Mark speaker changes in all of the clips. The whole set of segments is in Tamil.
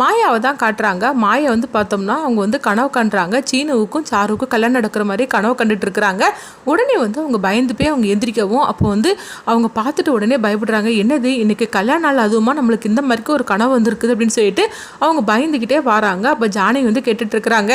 Speaker 1: மாயாவை தான் காட்டுறாங்க. மாயா வந்து பார்த்தோம்னா அவங்க வந்து கனவு கண்டுறாங்க சீனுவுக்கும் சாருவுக்கும் கல்யாணம் நடக்கிற மாதிரி கனவு கண்டுட்டு இருக்கிறாங்க. உடனே வந்து அவங்க பயந்து போய் அவங்க எந்திரிக்கவும் அப்போ வந்து அவங்க பார்த்துட்டு உடனே பயப்படுறாங்க. என்னது? இன்றைக்கி கல்யாண நாள் அதுவுமா? நம்மளுக்கு இந்த மாதிரிக்கு ஒரு கனவு வந்திருக்குது அப்படின்னு சொல்லிட்டு அவங்க பயந்துக்கிட்டே வராங்க. அப்போ ஜானகி வந்து கேட்டுட்டு இருக்கிறாங்க.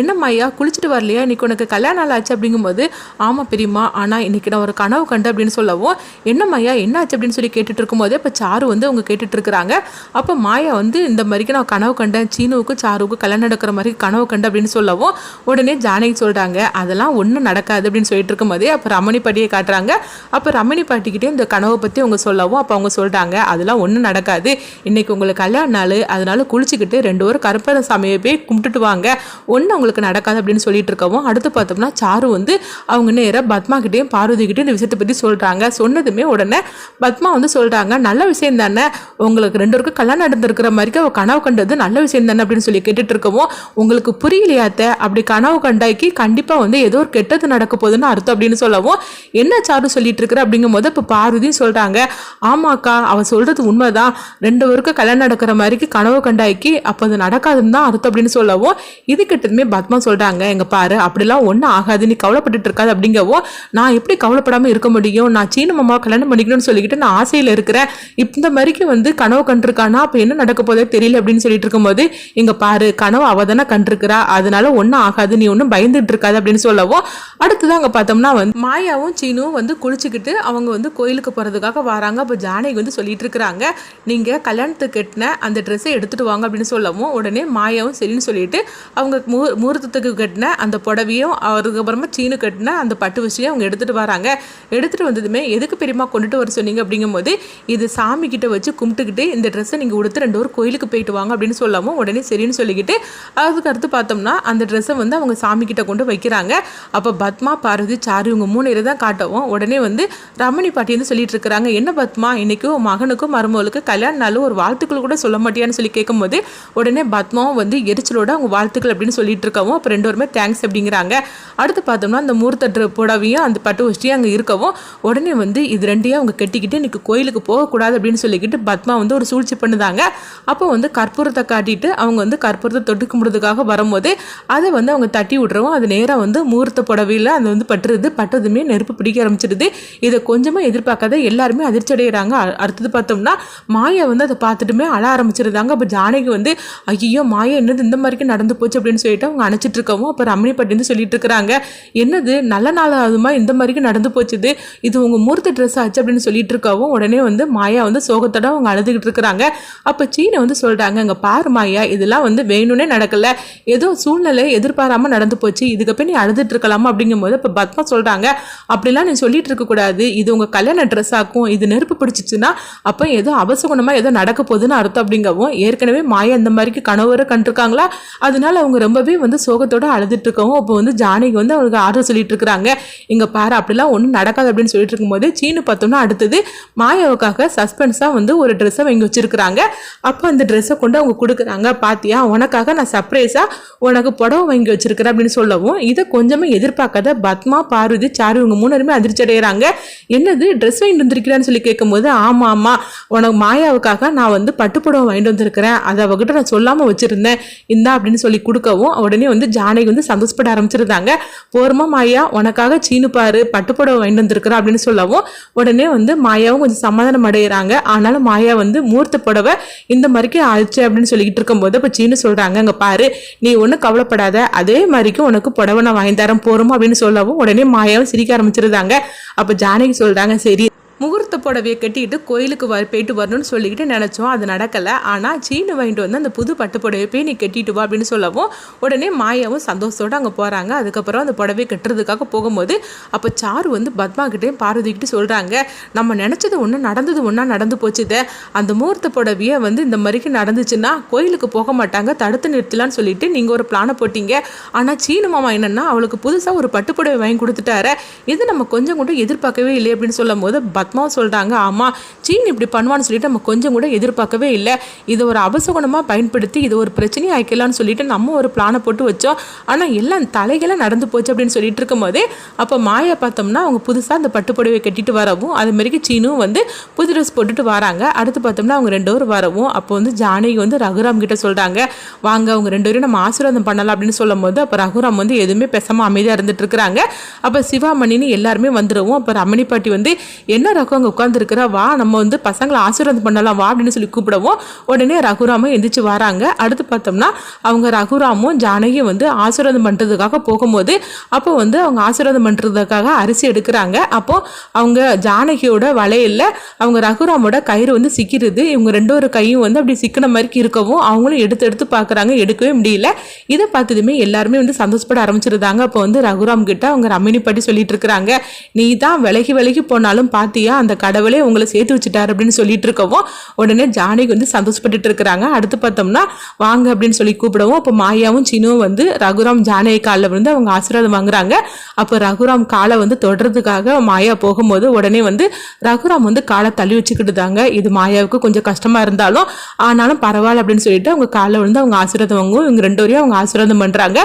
Speaker 1: என்ன மாயா குளிச்சுட்டு வரலையா? இன்னைக்கு உனக்கு கல்யாண நாள் ஆச்சு அப்படிங்கும்போது ஆமாம் பெரியம்மா ஆனால் இன்னைக்கு நான் ஒரு கனவு கண்டு அப்படின்னு சொல்லவும் என்ன மாயா என்ன ஆச்சு அப்படின்னு சொல்லி கேட்டுட்டு இருக்கும்போது இப்போ சாரு வந்து அவங்க கேட்டுட்டு இருக்கிறாங்க. அப்போ மாயா வந்து இந்த மாதிரிக்கு நான் கனவு கண்டேன். சீனுவுக்கு சாருவுக்கு கல்யாணம் நடக்கிற மாதிரி கனவு கண்டு அப்படின்னு சொல்லவும் உடனே ஜானகி சொல்கிறாங்க அதெல்லாம் ஒன்றும் நடக்காது அப்படின்னு சொல்லிட்டு இருக்கும்போதே அப்போ ரமணி பாட்டியை காட்டுறாங்க. அப்போ ரமணி பாட்டிக்கிட்டே இந்த கனவை பற்றி அவங்க சொல்லவும் அப்போ அவங்க சொல்கிறாங்க அதெல்லாம் ஒன்றும் நடக்காது. இன்னைக்கு உங்களுக்கு கல்யாண நாள். அதனால குளிச்சுக்கிட்டு ரெண்டு பேரும் கருப்பர சாமியை போய் கும்பிட்டுட்டு வாங்க. ஒன்றும் அவங்களுக்கு நடக்காது அப்படின்னு சொல்லிட்டு இருக்கவும் அடுத்து பார்த்தோம்னா சாரு வந்து அவங்க நேராக பத்மாக்கிட்டேயும் பார்வதி இந்த விஷயத்தை பற்றி சொல்கிறாங்க சொன்னதுமே உடனே பத்மா வந்து சொல்கிறாங்க நல்ல விஷயம் தானே. உங்களுக்கு ரெண்டு பேருக்கும் கல்யாணம் நடந்திருக்கிற மாதிரி அவள் கனவு கண்டது நல்ல விஷயம் தானே அப்படின்னு சொல்லி கேட்டுட்டு இருக்கவும் உங்களுக்கு புரியலையாத்த அப்படி கனவு கண்டாக்கி கண்டிப்பாக வந்து ஏதோ ஒரு கெட்டது நடக்க போகுதுன்னு அர்த்தம் அப்படின்னு சொல்லவும் என்ன சாரு சொல்லிட்டு இருக்கிற? அப்படிங்கும் போது இப்போ பார்வதியும் சொல்கிறாங்க ஆமாக்கா அவள் சொல்கிறது உண்மைதான். ரெண்டு பேருக்கும் கல்யாணம் நடக்கிற மாதிரிக்கு கனவு கண்டாக்கி அப்போ அது நடக்காதுன்னு தான் அர்த்தம் அப்படின்னு சொல்லவும் இதுக்கிட்டதுமே பத்மா சொல்கிறாங்க எங்கள் பாரு அப்படிலாம் ஒன்றும் ஆகாது நீ கவலைப்பட்டுட்டு இருக்காது அப்படிங்கவும் நான் எப்படி கவலைப்படாமல் இருக்க முடியும்? நான் சீன மாமா கல்யாணம் பண்ணிக்கணும்னு சொல்லிக்கிட்டு நான் ஆசையில் இருக்கிறேன். இந்த மாதிரிக்கு வந்து கனவு கண்டிருக்கானா? அப்போ என்ன நடக்க போதே தெரியல அப்படின்னு சொல்லிட்டு இருக்கும்போது இங்க பாரு கனவு அவ தானே கண்டிருக்கிறா அதனால ஒன்றும் ஆகாது நீ ஒன்றும் பயந்துட்டு இருக்காது அப்படின்னு சொல்லவும் அடுத்தது அங்கே பார்த்தோம்னா வந்து மாயாவும் சீனுவும் வந்து குளிச்சுக்கிட்டு அவங்க வந்து கோயிலுக்கு போகிறதுக்காக வராங்க. அப்போ ஜானகி வந்து சொல்லிட்டு இருக்கிறாங்க நீங்கள் கல்யாணத்துக்கு கட்டின அந்த ட்ரெஸ்ஸை எடுத்துட்டு வாங்க அப்படின்னு சொல்லவும் உடனே மாயாவும் சரின்னு சொல்லிட்டு அவங்க மூ முகூர்த்தத்துக்கு கட்டின அந்த புடவையும் அதுக்கப்புறமா சீனு கட்டின அந்த பட்டு விஷயம் அவங்க எடுத்துட்டு வராங்க. எடுத்துட்டு வந்ததுமே எதுக்கு பெரியமா கொண்டுட்டு வர சொன்னீங்க? அப்படிங்கும்போது இது சாமி கிட்ட வச்சு கும்பிட்டுக்கிட்டு இந்த ட்ரெஸ்ஸை நீங்கள் கொடுத்து ரெண்டு ஒரு கோயிலுக்கு போயிட்டு வாங்க அப்படின்னு சொல்லவும் உடனே சரின்னு சொல்லிக்கிட்டு அதுக்கு அடுத்து பார்த்தோம்னா அந்த ட்ரெஸ்ஸை வந்து அவங்க சாமி கிட்ட கொண்டு வைக்கிறாங்க. அப்போ பத்மா பார்வதி சாரு இவங்க மூணு பேரை தான் காட்டவும் உடனே வந்து ரமணி பாட்டி வந்து சொல்லிட்டு இருக்கிறாங்க. என்ன பத்மா இன்னைக்கு உன் மகனுக்கும் மருமகளுக்கு கல்யாண நாள் ஒரு வாழ்த்துக்கள் கூட சொல்ல மாட்டியான்னு சொல்லி கேட்கும்போது உடனே பத்மாவும் வந்து எரிச்சலோட அவங்க வாழ்த்துக்கள் அப்படின்னு சொல்லிட்டு இருக்கவும் அப்போ ரெண்டு பேருமே தேங்க்ஸ் அப்படிங்கிறாங்க. அடுத்து பார்த்தோம்னா அந்த மூர்த்தட்டு புடவையும் அந்த பட்டு வஷ்டியும் அங்கே இருக்கவும் உடனே வந்து இது ரெண்டையும் அவங்க கட்டிக்கிட்டு இன்னைக்கு கோயிலுக்கு போகக்கூடாது அப்படின்னு சொல்லிக்கிட்டு பத்மா வந்து ஒரு சூழ்ச்சி பண்ணுதாங்க. அப்போ வந்து கற்பூரத்தை காட்டிட்டு அவங்க வந்து கற்பூரத்தை தொட்டு கும்பிடுறதுக்காக வரும்போது அதை வந்து அவங்க தட்டி விட்றவும் அது நேராக வந்து மூர்த்த புடவையில் அது வந்து பட்டுருது பட்டதுமே நெருப்பு பிடிக்க ஆரம்பிச்சிடுது. இதை கொஞ்சமாக எதிர்பார்க்காத எல்லாருமே அதிர்ச்சி அடைகிறாங்க அடுத்தது பார்த்தோம்னா மாயா வந்து அதை பார்த்துட்டுமே அழ ஆரம்பிச்சிருந்தாங்க. அப்போ ஜானகி வந்து ஐயோ மாயா என்னது இந்த மாதிரிக்கு நடந்து போச்சு? அப்படின்னு சொல்லிட்டு அவங்க அணைச்சிட்டு இருக்கவும் அப்போ ரமணி பட்டி சொல்லிட்டு இருக்கிறாங்க என்னது நல்ல நாள் இந்த மாதிரிக்கு நடந்து போச்சுது. இது உங்கள் மூர்த்த ட்ரெஸ் ஆச்சு? அப்படின்னு சொல்லிட்டு இருக்கவும் உடனே வந்து மாயா வந்து சோகத்தோட அவங்க அழுதுகிட்டு இருக்கிறாங்க. அப்போ சீனை வந்து சொல்கிறாங்க அங்கே பாரு மாயா இதெல்லாம் வந்து வேணும்னே நடக்கல. ஏதோ சூழ்நிலை எதிர்பாராம நடந்து போச்சு. இதுக்கு போய் நீ அழுதுட்டு இருக்கலாமா அப்படிங்கும்போது இப்போ பத்மா சொல்கிறாங்க அப்படிலாம் நீ சொல்லிட்டு இருக்கக்கூடாது இது உங்கள் கல்யாண ட்ரெஸ் ஆக்கும். இது நெருப்பு பிடிச்சிச்சுன்னா அப்போ ஏதோ அவசகுணமாக ஏதோ நடக்க போகுதுன்னு அர்த்தம் அப்படிங்கவும் ஏற்கனவே மாயா இந்த மாதிரிக்கு கணவரை கண்டிருக்காங்களா? அதனால அவங்க ரொம்பவே வந்து சோகத்தோட அழுதுட்டு இருக்கவும் அப்போ வந்து ஜானகி வந்து அவங்களுக்கு ஆர்டர் சொல்லிட்டு இருக்கிறாங்க. இங்க பாரு அப்படிலாம் ஒன்றும் நடக்காது அப்படின்னு சொல்லிட்டு இருக்கும்போது சீனு பார்த்தோம்னா அடுத்தது மாயாவுக்காக சஸ்பென்ஸாக வந்து ஒரு ட்ரெஸ்ஸை வாங்கி வச்சிருக்கிறாங்க. அப்போ அந்த ட்ரெஸ்ஸை கொண்டு அவங்க கொடுக்குறாங்க. பாத்தியா? உனக்காக நான் சர்ப்ரைஸாக உனக்கு புடவை வாங்கி வச்சிருக்கிறேன் அப்படின்னு சொல்லவும் இதை கொஞ்சமே எதிர்பார்க்காத பத்மா பார்வதி சாரு இவங்க மூணுமே அதிர்ச்சி அடைகிறாங்க என்னது? ட்ரெஸ் வாங்கிட்டு வந்திருக்கிறான்னு சொல்லி கேட்கும்போது ஆமாம் ஆமாம் உனக்கு மாயாவுக்காக நான் வந்து பட்டு புடவை வாங்கிட்டு வந்திருக்கிறேன். அதை அவகிட்ட நான் சொல்லாமல் வச்சுருந்தேன். இந்தா அப்படின்னு சொல்லி கொடுக்கவும் உடனே வந்து ஜானகி வந்து சந்தோஷப்பட ஆரம்பிச்சிருந்தாங்க. போர்மா மாயா உனக்காக சீனு பாரு பட்டு புடவை வாங்கிட்டு வந்திருக்கிறேன் அப்படின்னு சொல்லவும் உடனே வந்து மாயாவும் கொஞ்சம் சமாதானம் அடைகிறாங்க ஆனாலும் மாயா வந்து மூர்த்த புடவை இந்த மாதிரிக்கு ஆச்சு அப்படின்னு சொல்லிக்கிட்டு இருக்கும்போது இப்போ சீனு சொல்கிறாங்க அங்கே பாரு நீ ஒன்றும் கவலைப்படாத. அதே மாதிரிக்கு உனக்கு புடவை நான் வாங்கி தரேன் போகிறோமா அப்படின்னு சொல்லவும் உடனே மாயாவும் சிரிக்க ஆரம்பிச்சிருந்தாங்க. அப்போ ஜானகி சொல்கிறாங்க சரி முகூர்த்த புடவையை கட்டிக்கிட்டு கோயிலுக்கு வர போயிட்டு வரணும்னு சொல்லிக்கிட்டு நினச்சோம். அது நடக்கலை. ஆனால் சீனு வாங்கிட்டு வந்து அந்த புது பட்டு புடவை போய் நீ கட்டிட்டு வா அப்படின்னு சொல்லவும் உடனே மாயாவும் சந்தோஷத்தோட அங்கே போகிறாங்க அதுக்கப்புறம் அந்த புடவை கட்டுறதுக்காக போகும்போது அப்போ சாரு வந்து பத்மா கிட்டேயும் பார்வதிக்கிட்டு சொல்கிறாங்க நம்ம நினச்சது ஒன்று நடந்தது ஒன்றா நடந்து போச்சுதே. அந்த முகூர்த்த புடவையை வந்து இந்த மாதிரிக்கு நடந்துச்சுன்னா கோயிலுக்கு போக மாட்டாங்க தடுத்து நிறுத்தலான்னு சொல்லிட்டு நீங்கள் ஒரு பிளானை போட்டீங்க. ஆனால் சீனு மாமா என்னென்னா அவளுக்கு புதுசாக ஒரு பட்டு புடவை வாங்கி கொடுத்துட்டாரு. இது நம்ம கொஞ்சம் கூட எதிர்பார்க்கவே இல்லை அப்படின்னு சொல்லும் போது பத்மாவும் சொல்கிறாங்க ஆமாம் சீன் இப்படி பண்ணுவான்னு சொல்லிட்டு நம்ம கொஞ்சம் கூட எதிர்பார்க்கவே இல்லை. இதை ஒரு அபசகுணமாக பயன்படுத்தி இது ஒரு பிரச்சனையை ஆய்க்கலாம்னு சொல்லிட்டு நம்ம ஒரு பிளானை போட்டு வச்சோம். ஆனால் எல்லாம் தலைகளாக நடந்து போச்சு அப்படின்னு சொல்லிட்டு இருக்கும்போதே அப்போ மாயை பார்த்தோம்னா அவங்க புதுசாக அந்த பட்டுப்புடவை கட்டிட்டு வரவும் அது மாதிரிக்கு சீனும் வந்து புது ட்ரெஸ் போட்டுட்டு வராங்க. அடுத்து பார்த்தோம்னா அவங்க ரெண்டு பேரும் வரவும் அப்போ வந்து ஜானகி வந்து ரகுராம் கிட்ட சொல்கிறாங்க வாங்க அவங்க ரெண்டு பேரும் நம்ம ஆசீர்வாதம் பண்ணலாம் அப்படின்னு சொல்லும் போது அப்போ ரகுராம் வந்து எதுவுமே பேசாமல் அமைதியாக இருந்துட்டு இருக்கிறாங்க. அப்போ சிவாமணின்னு எல்லாருமே வந்துடுவோம் அப்போ ரமணி பாட்டி வந்து என்ன ரகு அங்கே உட்காந்துருக்குறா வா நம்ம வந்து பசங்களை ஆசீர்வாதம் பண்ணலாம் வா அப்படின்னு சொல்லி கூப்பிடவும் உடனே ரகுராமும் எந்திரிச்சு வராங்க. அடுத்து பார்த்தோம்னா அவங்க ரகுராமும் ஜானகியும் வந்து ஆசீர்வாதம் பண்ணுறதுக்காக போகும்போது அப்போ வந்து அவங்க ஆசீர்வாதம் பண்ணுறதுக்காக அரிசி எடுக்கிறாங்க. அப்போ அவங்க ஜானகியோட வலையில் அவங்க ரகுராமோட கயிறு வந்து சிக்கிறது இவங்க ரெண்டு ஒரு கையும் வந்து அப்படி சிக்கின மாதிரி இருக்கவும் அவங்களும் எடுத்து எடுத்து பார்க்குறாங்க எடுக்கவே முடியல. இதை பார்த்ததுமே எல்லாருமே வந்து சந்தோஷப்பட ஆரம்பிச்சிருந்தாங்க. அப்போ வந்து ரகுராம் கிட்ட அவங்க ரமினி பாட்டி சொல்லிட்டு இருக்கிறாங்க நீ தான் விலகி விலகி போனாலும் பாத்தியா அந்த கடவுளே உங்களை சேர்த்து வச்சுட்டாரு அப்படின்னு சொல்லிட்டு இருக்கவும் உடனே ஜானகி வந்து சந்தோஷப்பட்டுட்டு இருக்கிறாங்க. அடுத்து பார்த்தோம்னா வாங்க அப்படின்னு சொல்லி கூப்பிடவும் அப்போ மாயாவும் சினுவும் வந்து ரகுராம் ஜானகி காலில் வந்து அவங்க ஆசீர்வாதம் வாங்குறாங்க. அப்போ ரகுராம் காலை வந்து தொடுறதுக்காக மாயா போகும்போது உடனே வந்து ரகுராம் வந்து காலை தள்ளி வச்சுக்கிட்டுதாங்க இது மாயாவுக்கு கொஞ்சம் கஷ்டமாக இருந்தாலும் ஆனாலும் பரவாயில்ல அப்படின்னு சொல்லிட்டு அவங்க காலை வந்து அவங்க ஆசீர்வாதம் வாங்குவோம் இவங்க ரெண்டு வரையும் அவங்க ஆசீர்வாதம் பண்ணுறாங்க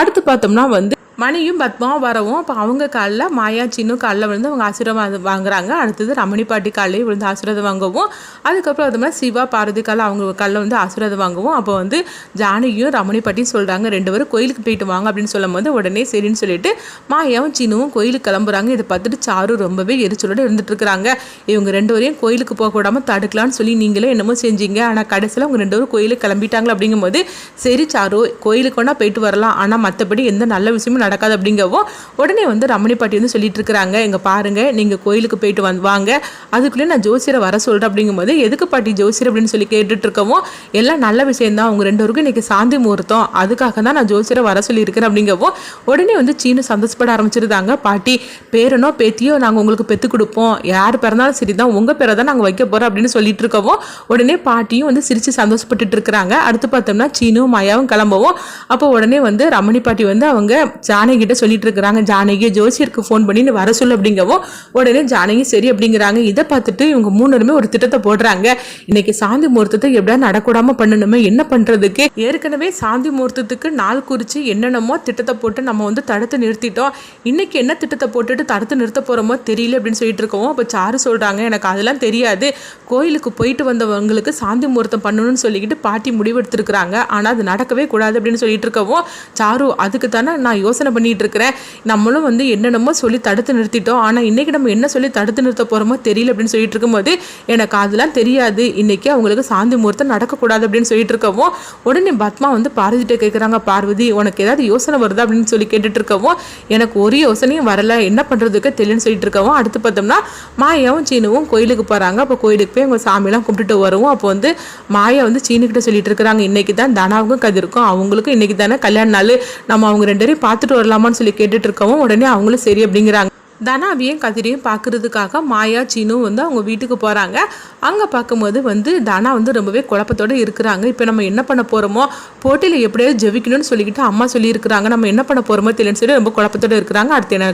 Speaker 1: அடுத்து பார்த்தோம்னா வந்து மணியும் பத்மாவும் வரவும் அப்போ அவங்க காலில் மாயா சின்னும் காலில் விழுந்து அவங்க ஆசீர்வாதம் வாங்குறாங்க. அடுத்தது ரமணி பாட்டி காலையும் விழுந்து ஆசீர்வாதம் வாங்குவோம் அதுக்கப்புறம் அது மாதிரி சிவா பாரதி காலில் அவங்க காலில் வந்து ஆசீர்வாதம் வாங்குவோம் அப்போ வந்து ஜானகியும் ரமணி பாட்டியும் சொல்கிறாங்க ரெண்டு பேரும் கோயிலுக்கு போயிட்டு வாங்க அப்படின்னு சொல்லும் போது உடனே சரின்னு சொல்லிட்டு மாயாவும் சின்னுவும் கோயிலுக்கு கிளம்புறாங்க. இதை பார்த்துட்டு சாரு ரொம்பவே எரிச்சலோடு இருந்துட்டுருக்குறாங்க இவங்க ரெண்டு வரையும் கோயிலுக்கு போக விடாமல் தடுக்கலாம்னு சொல்லி நீங்களே என்னமோ செஞ்சீங்க. ஆனால் கடைசியில் அவங்க ரெண்டு பேரும் கோயிலுக்கு கிளம்பிட்டாங்களா அப்படிங்கும்போது சரி சாரு கோயிலுக்கு வேணால் போயிட்டு வரலாம். ஆனால் மற்றபடி எந்த நல்ல விஷயமும் நடக்காது அப்படிங்கவும் உடனே வந்து ரமணி பாட்டி வந்து சொல்லிட்டு இருக்கிறாங்க எங்க பாருங்க நீங்க கோயிலுக்கு போயிட்டு வந்து வாங்க. அதுக்குள்ளே நான் ஜோசியரை வர சொல்றேன் அப்படிங்கும்போது எதுக்கு பாட்டி ஜோசியர்? அப்படின்னு சொல்லி கேட்டுட்டு இருக்கவும் எல்லாம் நல்ல விஷயம்தான். அவங்க ரெண்டு பேருக்கும் இன்னைக்கு சாந்தி முகூர்த்தம். அதுக்காக தான் நான் ஜோசியரை வர சொல்லியிருக்கிறேன் அப்படிங்கவும் உடனே வந்து சீனு சந்தோஷப்பட ஆரம்பிச்சிருந்தாங்க. பாட்டி பேரனோ பேத்தியோ நாங்கள் உங்களுக்கு பெற்று கொடுப்போம். யார் பிறந்தாலும் சரி தான் உங்கள் பேரை தான் நாங்கள் வைக்க போகிறோம் அப்படின்னு சொல்லிட்டு இருக்கவும் உடனே பாட்டியும் வந்து சிரித்து சந்தோஷப்பட்டுட்டு இருக்கிறாங்க அடுத்து பார்த்தோம்னா சீனும் மாயாவும் கிளம்பவும். அப்போ உடனே வந்து ரமணி பாட்டி வந்து அவங்க ஜானகிட்ட சொல்லிட்டு இருக்கிறாங்க ஜானகி ஜோசியருக்கு ஃபோன் பண்ணி நீ வர சொல்லு அப்படிங்கவும் உடனே ஜானகி சரி அப்படிங்கிறாங்க. இதை பார்த்துட்டு இவங்க மூணுருமே ஒரு திட்டத்தை போடுறாங்க. இன்னைக்கு சாந்தி முகூர்த்தத்தை எப்படியா நடக்கூடாம பண்ணணுமே என்ன பண்றதுக்கு? ஏற்கனவே சாந்தி முகூர்த்தத்துக்கு நாள் குறிச்சு என்னென்னமோ திட்டத்தை போட்டு நம்ம வந்து தடுத்து நிறுத்திட்டோம். இன்னைக்கு என்ன திட்டத்தை போட்டுட்டு தடுத்து நிறுத்த போறோமோ தெரியல அப்படின்னு சொல்லிட்டு இருக்கோம் அப்போ சாரு சொல்றாங்க எனக்கு அதெல்லாம் தெரியாது. கோயிலுக்கு போயிட்டு வந்தவங்களுக்கு சாந்தி முகூர்த்தம் பண்ணணும்னு சொல்லிக்கிட்டு பாட்டி முடிவெடுத்திருக்கிறாங்க. ஆனால் அது நடக்கவே கூடாது அப்படின்னு சொல்லிட்டு இருக்கவும் சாரு அதுக்கு தானே நான் யோசனை பண்ணிட்டு இருக்கிறேன் நம்மளும் வந்து என்னென்னமோ சொல்லி தடுத்து நிறுத்திட்டோம். ஆனால் இன்னைக்கு நம்ம என்ன சொல்லி தடுத்து நிறுத்த போகிறோமோ தெரியல அப்படின்னு சொல்லிட்டு இருக்கும்போது எனக்கு அதெல்லாம் தெரியாது. இன்றைக்கி அவங்களுக்கு சாந்தி முகூர்த்தம் நடக்கக்கூடாது அப்படின்னு சொல்லிட்டு இருக்கவும் உடனே பத்மா வந்து பார்வதிட்ட கேட்குறாங்க பார்வதி உனக்கு ஏதாவது யோசனை வருதா? அப்படின்னு சொல்லி கேட்டுட்டு இருக்கவும் எனக்கு ஒரு யோசனையும் வரல. என்ன பண்ணுறதுக்கு தெரியலன்னு சொல்லிட்டு இருக்கவும் அடுத்து பார்த்தோம்னா மாயாவும் சீனுவும் கோயிலுக்கு போகிறாங்க அப்போ கோயிலுக்கு போய் அவங்க சாமியெல்லாம் கும்பிட்டுட்டு வருவோம். அப்போ வந்து மாயா வந்து சீனுக்கிட்ட சொல்லிட்டு இருக்கிறாங்க இன்னைக்கு தான் தனாவுக்கும் கதிருக்கும் அவங்களுக்கும் இன்னைக்கு தானே கல்யாண நாள். நம்ம அவங்க ரெண்டு பேரையும் பார்த்துட்டு வரலாமான்னு சொல்லி கேட்டுட்டு இருக்கவும் உடனே அவங்களும் சரி அப்படிங்கிறாங்க. தனாவையும் கதிரையும் பார்க்கறதுக்காக மாயா சீனும் வந்து அவங்க வீட்டுக்கு போகிறாங்க அங்கே பார்க்கும்போது வந்து தனா வந்து ரொம்பவே குழப்பத்தோடு இருக்கிறாங்க. இப்போ நம்ம என்ன பண்ண போகிறோமோ போட்டியில் எப்படியாவது ஜெபிக்கணும்னு சொல்லிக்கிட்டு அம்மா சொல்லியிருக்கிறாங்க. நம்ம என்ன பண்ண போகிறோமோ தெரியலன்னு சொல்லி ரொம்ப குழப்பத்தோடு இருக்கிறாங்க. அடுத்து என்ன